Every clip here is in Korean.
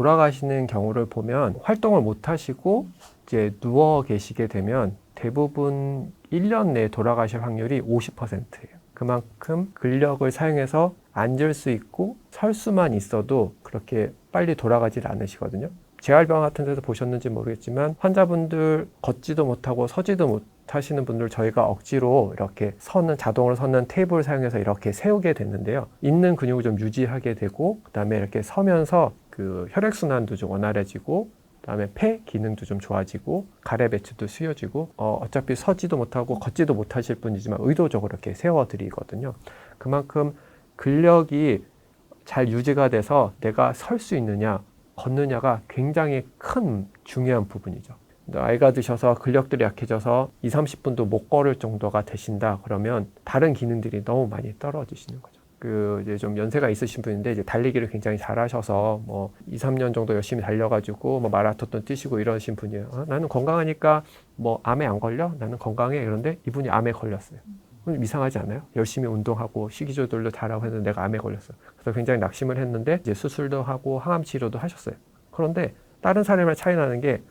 돌아가시는 경우를 보면 활동을 못 하시고 이제 누워 계시게 되면 대부분 1년 내에 돌아가실 확률이 50%예요. 그만큼 근력을 사용해서 앉을 수 있고 설 수만 있어도 그렇게 빨리 돌아가질 않으시거든요. 재활병원 같은 데서 보셨는지 모르겠지만 환자분들 걷지도 못하고 서지도 못 하시는 분들 저희가 억지로 이렇게 서는 자동으로 서는 테이블을 사용해서 이렇게 세우게 됐는데요. 있는 근육을 좀 유지하게 되고 그다음에 이렇게 서면서 그 혈액 순환도 좀 원활해지고 그다음에 폐 기능도 좀 좋아지고 가래 배출도 수여지고 어, 어차피 서지도 못하고 걷지도 못하실 분이지만 의도적으로 이렇게 세워 드리거든요. 그만큼 근력이 잘 유지가 돼서 내가 설 수 있느냐 걷느냐가 굉장히 큰 중요한 부분이죠. 나이가 드셔서 근력들이 약해져서 2, 30분도 못 걸을 정도가 되신다 그러면 다른 기능들이 너무 많이 떨어지시는 거죠. 그 이제 좀 연세가 있으신 분인데 이제 달리기를 굉장히 잘하셔서 뭐 2, 3년 정도 열심히 달려가지고 뭐 마라톤도 뛰시고 이러신 분이에요. 아, 나는 건강하니까 뭐 암에 안 걸려? 나는 건강해. 그런데 이분이 암에 걸렸어요. 좀 이상하지 않아요? 열심히 운동하고 식이 조절도 잘하고 했는데 내가 암에 걸렸어요. 그래서 굉장히 낙심을 했는데 이제 수술도 하고 항암 치료도 하셨어요. 그런데 다른 사람이랑 차이 나는 게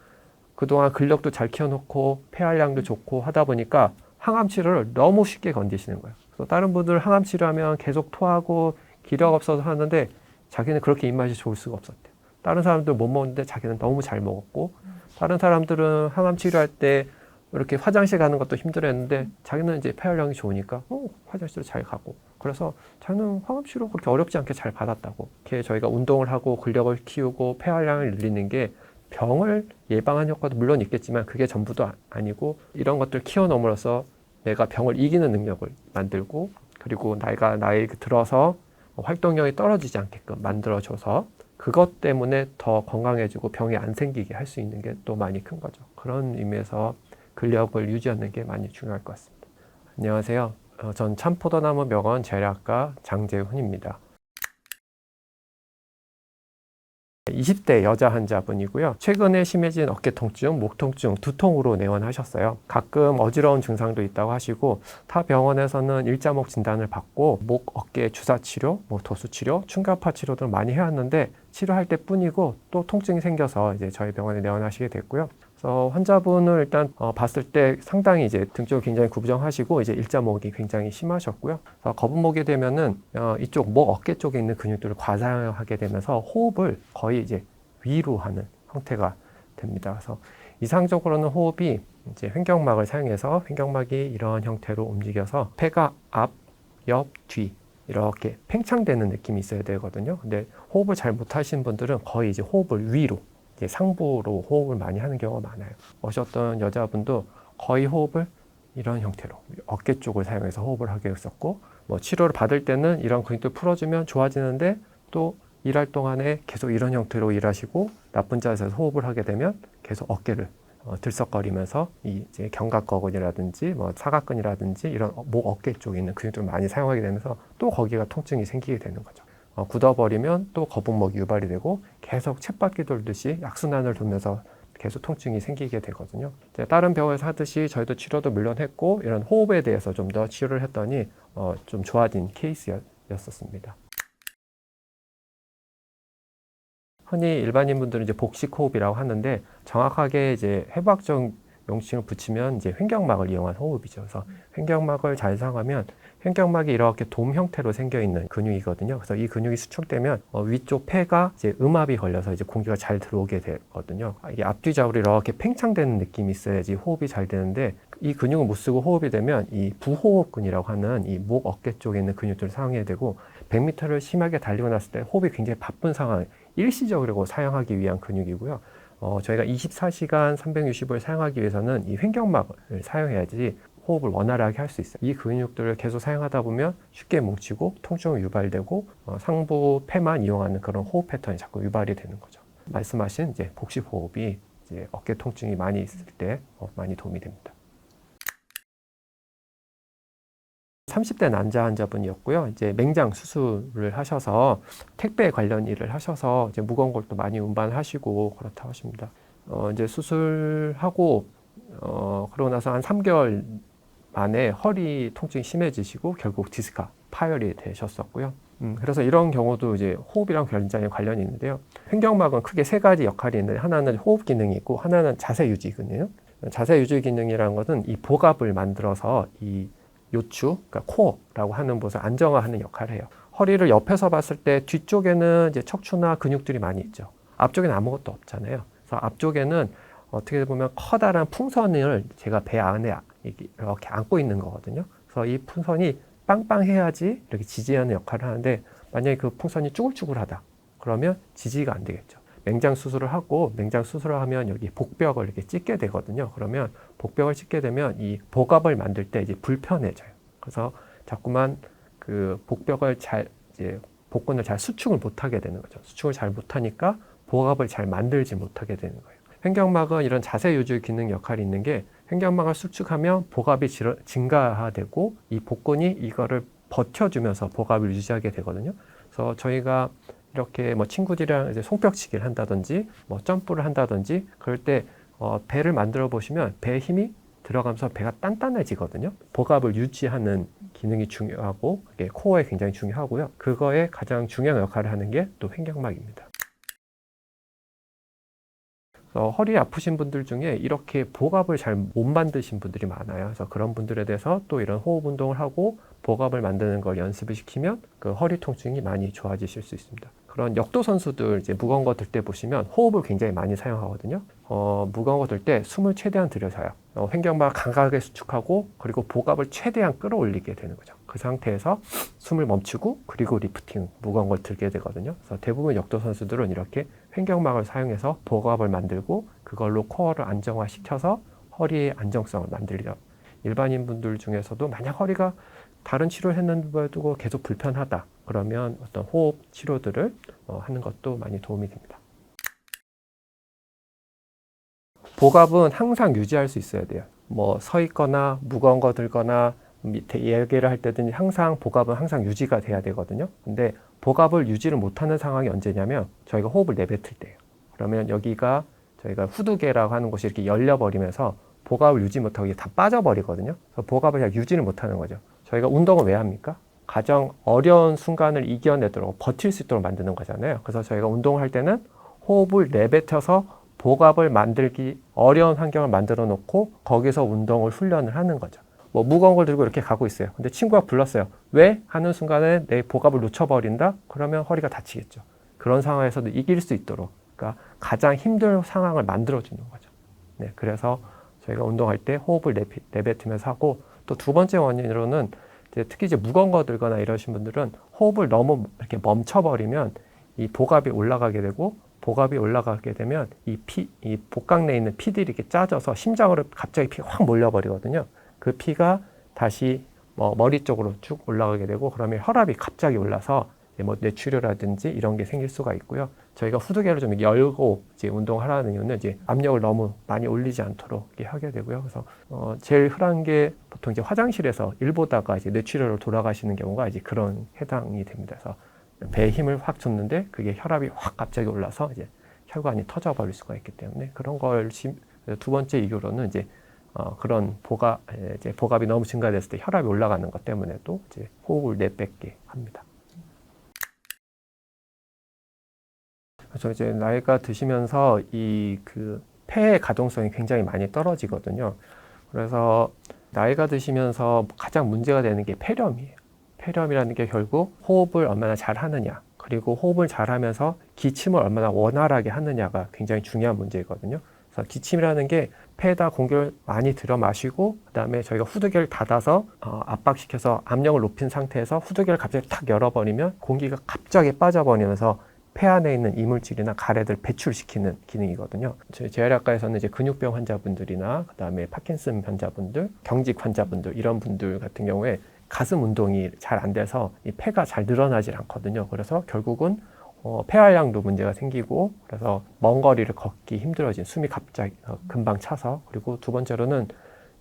그동안 근력도 잘 키워놓고 폐활량도 좋고 하다 보니까 항암 치료를 너무 쉽게 건디시는 거예요. 그래서 다른 분들 항암 치료하면 계속 토하고 기력 없어서 하는데 자기는 그렇게 입맛이 좋을 수가 없었대요. 다른 사람들 못 먹는데 자기는 너무 잘 먹었고 다른 사람들은 항암 치료할 때 이렇게 화장실 가는 것도 힘들었는데 자기는 이제 폐활량이 좋으니까 어, 화장실도 잘 가고 그래서 자기는 항암 치료 그렇게 어렵지 않게 잘 받았다고 이렇게 저희가 운동을 하고 근력을 키우고 폐활량을 늘리는 게 병을 예방하는 효과도 물론 있겠지만 그게 전부도 아- 아니고 이런 것들 키워놓음으로써 내가 병을 이기는 능력을 만들고 그리고 나이가 나이 들어서 활동량이 떨어지지 않게끔 만들어줘서 그것 때문에 더 건강해지고 병이 안 생기게 할 수 있는 게 또 많이 큰 거죠. 그런 의미에서 근력을 유지하는 게 많이 중요할 것 같습니다. 안녕하세요. 어, 전 참포도나무 병원 재활학과 장재훈입니다. 20대 여자 환자분이고요. 최근에 심해진 어깨 통증, 목 통증, 두통으로 내원하셨어요. 가끔 어지러운 증상도 있다고 하시고 타 병원에서는 일자목 진단을 받고 목, 어깨 주사 치료, 뭐 도수 치료, 충격파 치료 등을 많이 해왔는데 치료할 때뿐이고 또 통증이 생겨서 이제 저희 병원에 내원하시게 됐고요. 그래서 환자분을 일단 어, 봤을 때 상당히 이제 등 쪽이 굉장히 구부정하시고 이제 일자목이 굉장히 심하셨고요. 그래서 거북목이 되면은 어, 이쪽 목 어깨 쪽에 있는 근육들을 과사하게 되면서 호흡을 거의 이제 위로 하는 형태가 됩니다. 그래서 이상적으로는 호흡이 이제 횡격막을 사용해서 횡격막이 이런 형태로 움직여서 폐가 앞, 옆, 뒤 이렇게 팽창되는 느낌이 있어야 되거든요. 근데 호흡을 잘 못하시는 분들은 거의 이제 호흡을 위로 상부로 호흡을 많이 하는 경우가 많아요. 오셨던 여자분도 거의 호흡을 이런 형태로 어깨 쪽을 사용해서 호흡을 하게 했었고 뭐 치료를 받을 때는 이런 근육들 풀어주면 좋아지는데 또 일할 동안에 계속 이런 형태로 일하시고 나쁜 자세에서 호흡을 하게 되면 계속 어깨를 어, 들썩거리면서 이 이제 견갑거근이라든지 뭐 사각근이라든지 이런 어- 목 어깨 쪽에 있는 근육들을 많이 사용하게 되면서 또 거기가 통증이 생기게 되는 거죠. 어, 굳어버리면 또 거북목이 유발이 되고 계속 쳇바퀴 돌듯이 약순환을 돌면서 계속 통증이 생기게 되거든요. 다른 병원에서 하듯이 저희도 치료도 물론 했고 이런 호흡에 대해서 좀 더 치료를 했더니 어, 좀 좋아진 케이스였었습니다. 흔히 일반인 분들은 이제 복식 호흡이라고 하는데 정확하게 이제 해부학적 명칭을 붙이면 이제 횡격막을 이용한 호흡이죠. 그래서 횡격막을 잘 사용하면 횡격막이 이렇게 돔 형태로 생겨 있는 근육이거든요. 그래서 이 근육이 수축되면 어, 위쪽 폐가 이제 음압이 걸려서 이제 공기가 잘 들어오게 되거든요. 아, 이게 앞뒤 좌우로 이렇게 팽창되는 느낌이 있어야지 호흡이 잘 되는데 이 근육을 못 쓰고 호흡이 되면 이 부호흡근이라고 하는 이 목 어깨 쪽에 있는 근육들을 사용해야 되고 100m를 심하게 달리고 났을 때 호흡이 굉장히 바쁜 상황, 일시적으로 사용하기 위한 근육이고요. 어, 저희가 24시간 360을 사용하기 위해서는 이 횡격막을 사용해야지 호흡을 원활하게 할 수 있어요. 이 근육들을 계속 사용하다 보면 쉽게 뭉치고 통증이 유발되고 어, 상부 폐만 이용하는 그런 호흡 패턴이 자꾸 유발이 되는 거죠. 말씀하신 이제 복식 호흡이 이제 어깨 통증이 많이 있을 때 어, 많이 도움이 됩니다. 30대 남자 환자분이었고요. 이제 맹장 수술을 하셔서 택배 관련 일을 하셔서 이제 무거운 걸 또 많이 운반하시고 그렇다고 하십니다. 어, 이제 수술하고 어, 그러고 나서 한 3개월 만에 허리 통증이 심해지시고 결국 디스크가 파열이 되셨었고요. 음, 그래서 이런 경우도 이제 호흡이랑 굉장히 관련이 있는데요. 횡격막은 크게 세 가지 역할이 있는데 하나는 호흡 기능이 있고 하나는 자세 유지 기능이에요. 자세 유지 기능이라는 것은 이 복압을 만들어서 이 요추, 그러니까 코어라고 하는 곳을 안정화하는 역할을 해요. 허리를 옆에서 봤을 때 뒤쪽에는 이제 척추나 근육들이 많이 있죠. 앞쪽에는 아무것도 없잖아요. 그래서 앞쪽에는 어떻게 보면 커다란 풍선을 제가 배 안에 이렇게 안고 있는 거거든요. 그래서 이 풍선이 빵빵해야지 이렇게 지지하는 역할을 하는데 만약에 그 풍선이 쭈글쭈글하다 그러면 지지가 안 되겠죠. 맹장 수술을 하고 맹장 수술을 하면 여기 복벽을 이렇게 찢게 되거든요. 그러면 복벽을 찢게 되면 이 복압을 만들 때 이제 불편해져요. 그래서 자꾸만 그 복벽을 잘 이제 복근을 잘 수축을 못하게 되는 거죠. 수축을 잘 못하니까 복압을 잘 만들지 못하게 되는 거예요. 횡격막은 이런 자세 유지 기능 역할이 있는 게 횡격막을 수축하면 복압이 증가되고 이 복근이 이거를 버텨주면서 복압을 유지하게 되거든요. 그래서 저희가 이렇게 뭐 친구들이랑 이제 손뼉치기를 한다든지 뭐 점프를 한다든지 그럴 때 어, 배를 만들어 보시면 배에 힘이 들어가면서 배가 단단해지거든요. 복압을 유지하는 기능이 중요하고 이게 코어에 굉장히 중요하고요. 그거에 가장 중요한 역할을 하는 게 또 횡격막입니다. 어, 허리 아프신 분들 중에 이렇게 복압을 잘 못 만드신 분들이 많아요. 그래서 그런 분들에 대해서 또 이런 호흡 운동을 하고 복압을 만드는 걸 연습을 시키면 그 허리 통증이 많이 좋아지실 수 있습니다. 그런 역도 선수들 이제 무거운 거 들 때 보시면 호흡을 굉장히 많이 사용하거든요. 어, 무거운 거 들 때 숨을 최대한 들여서요. 어, 횡격막 감각에 수축하고 그리고 복압을 최대한 끌어올리게 되는 거죠. 그 상태에서 숨을 멈추고 그리고 리프팅 무거운 걸 들게 되거든요. 그래서 대부분 역도 선수들은 이렇게 횡격막을 사용해서 복압을 만들고 그걸로 코어를 안정화시켜서 허리의 안정성을 만들려 일반인 분들 중에서도 만약 허리가 다른 치료를 했는데도 계속 불편하다 그러면 어떤 호흡 치료들을 어, 하는 것도 많이 도움이 됩니다. 복압은 항상 유지할 수 있어야 돼요. 뭐 서 있거나 무거운 거 들거나 밑에 얘기를 할 때든 항상 복압은 항상 유지가 돼야 되거든요. 근데 복압을 유지를 못하는 상황이 언제냐면 저희가 호흡을 내뱉을 때예요. 그러면 여기가 저희가 후두개라고 하는 곳이 이렇게 열려버리면서 복압을 유지 못하고 이게 다 빠져버리거든요. 그래서 복압을 그냥 유지를 못하는 거죠. 저희가 운동을 왜 합니까? 가장 어려운 순간을 이겨내도록 버틸 수 있도록 만드는 거잖아요. 그래서 저희가 운동을 할 때는 호흡을 내뱉어서 복압을 만들기 어려운 환경을 만들어 놓고 거기서 운동을 훈련을 하는 거죠. 뭐 무거운 걸 들고 이렇게 가고 있어요. 근데 친구가 불렀어요. 왜? 하는 순간에 내 복압을 놓쳐버린다? 그러면 허리가 다치겠죠. 그런 상황에서도 이길 수 있도록 그러니까 가장 힘든 상황을 만들어 주는 거죠. 네, 그래서 저희가 운동할 때 호흡을 내뱉으면서 하고 또 두 번째 원인으로는 이제 특히 이제 무거운 거 들거나 이러신 분들은 호흡을 너무 이렇게 멈춰버리면 이 복압이 올라가게 되고 복압이 올라가게 되면 이 피, 이 복강 내에 있는 피들이 이렇게 짜져서 심장으로 갑자기 피가 확 몰려버리거든요. 그 피가 다시 뭐 머리 쪽으로 쭉 올라가게 되고 그러면 혈압이 갑자기 올라서 뭐 뇌출혈이라든지 이런 게 생길 수가 있고요. 저희가 후두개를 좀 열고 이제 운동하라는 이유는 이제 압력을 너무 많이 올리지 않도록 하게 되고요. 그래서 어 제일 흔한 게 보통 이제 화장실에서 일 보다가 이제 뇌출혈로 돌아가시는 경우가 이제 그런 해당이 됩니다. 그래서 배에 힘을 확 줬는데 그게 혈압이 확 갑자기 올라서 이제 혈관이 터져버릴 수가 있기 때문에 그런 걸 두 번째 이유로는 이제 어, 그런 복압, 이제 복압이 너무 증가됐을 때 혈압이 올라가는 것 때문에도 이제 호흡을 내뱉게 합니다. 그래서 이제 나이가 드시면서 이 그 폐의 가동성이 굉장히 많이 떨어지거든요. 그래서 나이가 드시면서 가장 문제가 되는 게 폐렴이에요. 폐렴이라는 게 결국 호흡을 얼마나 잘 하느냐, 그리고 호흡을 잘 하면서 기침을 얼마나 원활하게 하느냐가 굉장히 중요한 문제거든요. 그래서 기침이라는 게 폐에다 공기를 많이 들여 마시고 그다음에 저희가 후두개를 닫아서 어, 압박시켜서 압력을 높인 상태에서 후두개를 갑자기 탁 열어버리면 공기가 갑자기 빠져버리면서 폐 안에 있는 이물질이나 가래들 배출시키는 기능이거든요. 저희 재활학과에서는 이제 근육병 환자분들이나 그다음에 파킨슨 환자분들, 경직 환자분들 이런 분들 같은 경우에 가슴 운동이 잘 안 돼서 이 폐가 잘 늘어나질 않거든요. 그래서 결국은 어, 폐활량도 문제가 생기고 그래서 먼 거리를 걷기 힘들어진 숨이 갑자기 어, 금방 차서 그리고 두 번째로는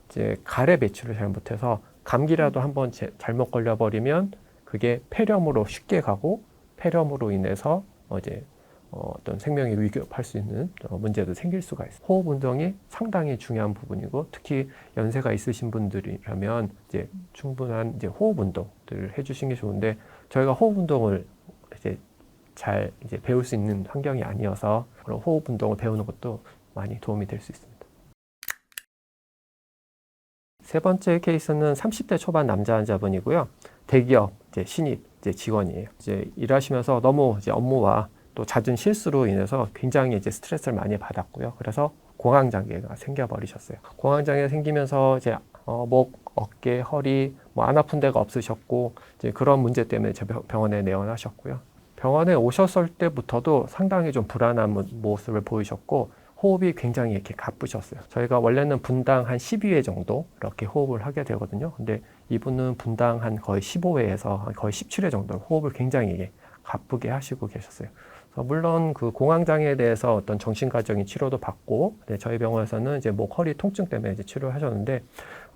이제 가래 배출을 잘 못해서 감기라도 한번 잘못 걸려버리면 그게 폐렴으로 쉽게 가고 폐렴으로 인해서 어, 이제 어, 어떤 생명에 위협할 수 있는 어, 문제도 생길 수가 있어요. 호흡 운동이 상당히 중요한 부분이고 특히 연세가 있으신 분들이라면 이제 충분한 이제 호흡 운동들을 해주시는 게 좋은데 저희가 호흡 운동을 이제 잘 이제 배울 수 있는 환경이 아니어서 그런 호흡 운동을 배우는 것도 많이 도움이 될 수 있습니다. 세 번째 케이스는 30대 초반 남자 환자분이고요. 대기업 이제 신입 이제 직원이에요. 이제 일하시면서 너무 이제 업무와 또 잦은 실수로 인해서 굉장히 이제 스트레스를 많이 받았고요. 그래서 공황 장애가 생겨버리셨어요. 공황 장애 생기면서 이제 어, 목, 어깨, 허리 뭐 안 아픈 데가 없으셨고 이제 그런 문제 때문에 병원에 내원하셨고요. 병원에 오셨을 때부터도 상당히 좀 불안한 모- 모습을 보이셨고 호흡이 굉장히 이렇게 가쁘셨어요. 저희가 원래는 분당 한 12회 정도 이렇게 호흡을 하게 되거든요. 근데 이분은 분당 한 거의 15회에서 거의 17회 정도 호흡을 굉장히 가쁘게 하시고 계셨어요. 그래서 물론 그 공황장애에 대해서 어떤 정신과적인 치료도 받고 네, 저희 병원에서는 이제 목 허리 통증 때문에 이제 치료하셨는데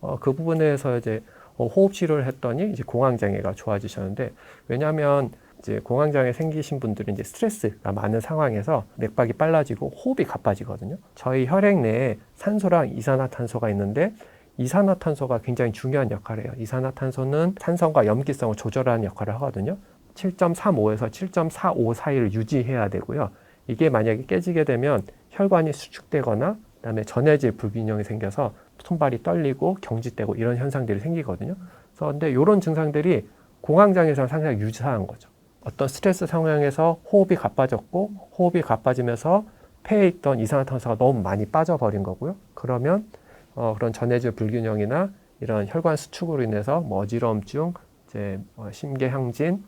어, 그 부분에서 이제 어, 호흡 치료를 했더니 이제 공황장애가 좋아지셨는데 왜냐하면 이제 공황장애 생기신 분들은 이제 스트레스가 많은 상황에서 맥박이 빨라지고 호흡이 가빠지거든요. 저희 혈액 내에 산소랑 이산화탄소가 있는데 이산화탄소가 굉장히 중요한 역할을 해요. 이산화탄소는 탄성과 염기성을 조절하는 역할을 하거든요. 7.35에서 7.45 사이를 유지해야 되고요. 이게 만약에 깨지게 되면 혈관이 수축되거나 그다음에 전해질 불균형이 생겨서 손발이 떨리고 경직되고 이런 현상들이 생기거든요. 그래서 근데 이런 증상들이 공황장애랑 상당히 유사한 거죠. 어떤 스트레스 상황에서 호흡이 가빠졌고 호흡이 가빠지면서 폐에 있던 이산화탄소가 너무 많이 빠져버린 거고요. 그러면 어, 그런 전해질 불균형이나 이런 혈관 수축으로 인해서 뭐 어지러움증, 이제 어, 심계항진,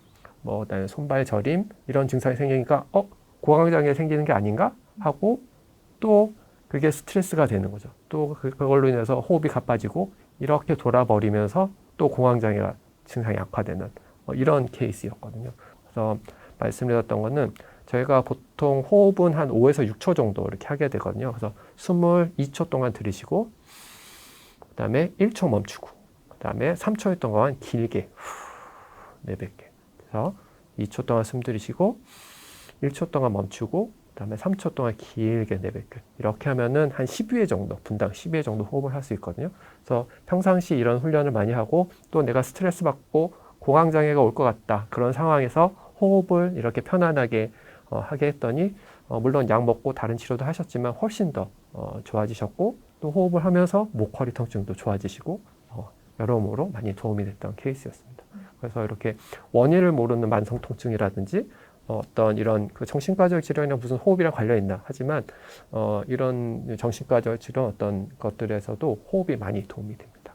뭐 손발 저림 이런 증상이 생기니까 어 공황장애 생기는 게 아닌가 하고 또 그게 스트레스가 되는 거죠. 또 그- 그걸로 인해서 호흡이 가빠지고 이렇게 돌아버리면서 또 공황장애가 증상이 악화되는 어, 이런 케이스였거든요. 그래서 말씀드렸던 거는 저희가 보통 호흡은 한 5에서 6초 정도 이렇게 하게 되거든요. 그래서 숨을 2초 동안 들이쉬고 그다음에 1초 멈추고 그다음에 3초 동안 길게 후 내뱉게. 그래서 2초 동안 숨 들이쉬고 1초 동안 멈추고 그다음에 3초 동안 길게 내뱉게. 이렇게 하면은 한 12회 정도, 분당 12회 정도 호흡을 할 수 있거든요. 그래서 평상시 이런 훈련을 많이 하고 또 내가 스트레스 받고 공황 장애가 올 것 같다. 그런 상황에서 호흡을 이렇게 편안하게 어, 하게 했더니 어, 물론 약 먹고 다른 치료도 하셨지만 훨씬 더 어, 좋아지셨고 또 호흡을 하면서 목 허리 통증도 좋아지시고 어, 여러모로 많이 도움이 됐던 케이스였습니다. 그래서 이렇게 원인을 모르는 만성 통증이라든지 어, 어떤 이런 그 정신과적 질환이랑 무슨 호흡이랑 관련 있나 하지만 어, 이런 정신과적 질환 어떤 것들에서도 호흡이 많이 도움이 됩니다.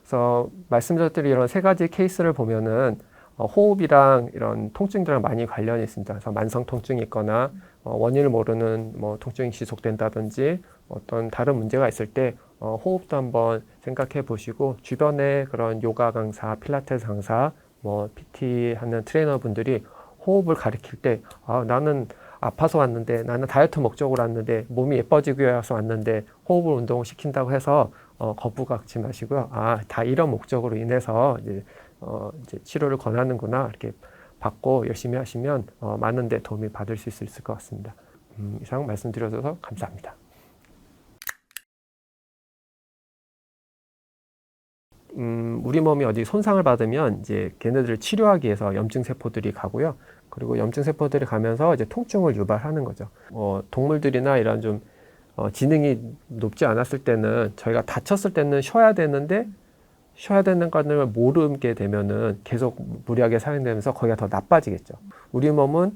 그래서 말씀드렸던 이런 세 가지 케이스를 보면은 어, 호흡이랑 이런 통증들랑 많이 관련이 있습니다. 그래서 만성 통증이 있거나 어, 원인을 모르는 뭐 통증이 지속된다든지 어떤 다른 문제가 있을 때 어, 호흡도 한번 생각해 보시고 주변에 그런 요가 강사, 필라테스 강사, 뭐 PT 하는 트레이너 분들이 호흡을 가리킬 때 아, 나는 아파서 왔는데 나는 다이어트 목적으로 왔는데 몸이 예뻐지기 위해서 왔는데 호흡을 운동을 시킨다고 해서 어, 거부감지 마시고요. 아, 다 이런 목적으로 인해서 이제, 어, 이제 치료를 권하는구나 이렇게 받고 열심히 하시면 어, 많은 데 도움이 받을 수 있을 것 같습니다. 음, 이상 말씀드려줘서 감사합니다. 음, 우리 몸이 어디 손상을 받으면 이제 걔네들을 치료하기 위해서 염증 세포들이 가고요. 그리고 염증 세포들이 가면서 이제 통증을 유발하는 거죠. 어, 동물들이나 이런 좀 어, 지능이 높지 않았을 때는 저희가 다쳤을 때는 쉬어야 되는데 쉬어야 되는 것을 모르게 되면은 계속 무리하게 사용되면서 거기가 더 나빠지겠죠. 우리 몸은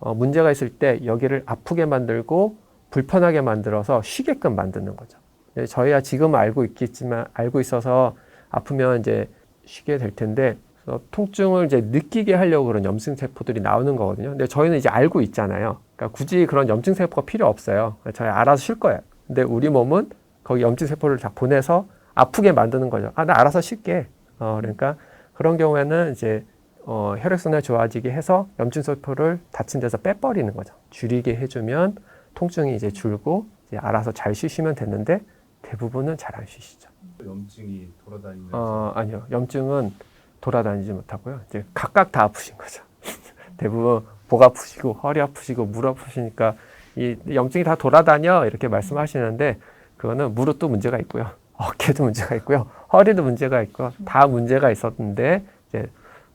어, 문제가 있을 때 여기를 아프게 만들고 불편하게 만들어서 쉬게끔 만드는 거죠. 네, 저희야 지금 알고 있겠지만 알고 있어서 아프면 이제 쉬게 될 텐데 그래서 통증을 이제 느끼게 하려고 그런 염증 세포들이 나오는 거거든요. 근데 저희는 이제 알고 있잖아요. 그러니까 굳이 그런 염증 세포가 필요 없어요. 저희 알아서 쉴 거예요. 근데 우리 몸은 거기 염증 세포를 다 보내서 아프게 만드는 거죠. 아, 나 알아서 쉴게. 어, 그러니까 그런 경우에는 이제 어, 혈액순환 좋아지게 해서 염증 세포를 다친 데서 빼버리는 거죠. 줄이게 해주면 통증이 이제 줄고 이제 알아서 잘 쉬시면 되는데 대부분은 잘 안 쉬시죠. 염증이 돌아다니면서 어, 아니요. 염증은 돌아다니지 못하고요. 이제 각각 다 아프신 거죠. 대부분 목 아프시고 허리 아프시고 무릎 아프시니까 이 염증이 다 돌아다녀 이렇게 말씀하시는데 그거는 무릎도 문제가 있고요. 어깨도 문제가 있고요. 허리도 문제가 있고 다 문제가 있었는데 이제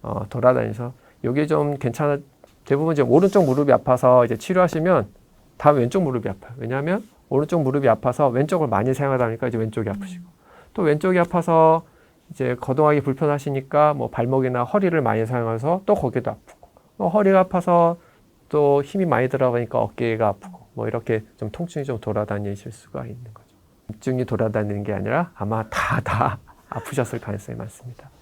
어, 돌아다니서 이게 좀 괜찮아 대부분 이제 오른쪽 무릎이 아파서 이제 치료하시면 다음 왼쪽 무릎이 아파요. 왜냐하면 오른쪽 무릎이 아파서 왼쪽을 많이 사용하다 보니까 이제 왼쪽이 아프시고 또 왼쪽이 아파서 이제 거동하기 불편하시니까 뭐 발목이나 허리를 많이 사용해서 또 거기도 아프고 또 허리가 아파서 또 힘이 많이 들어가니까 어깨가 아프고 뭐 이렇게 좀 통증이 좀 돌아다니실 수가 있는 거죠. 통증이 돌아다니는 게 아니라 아마 다다 아프셨을 가능성이 많습니다.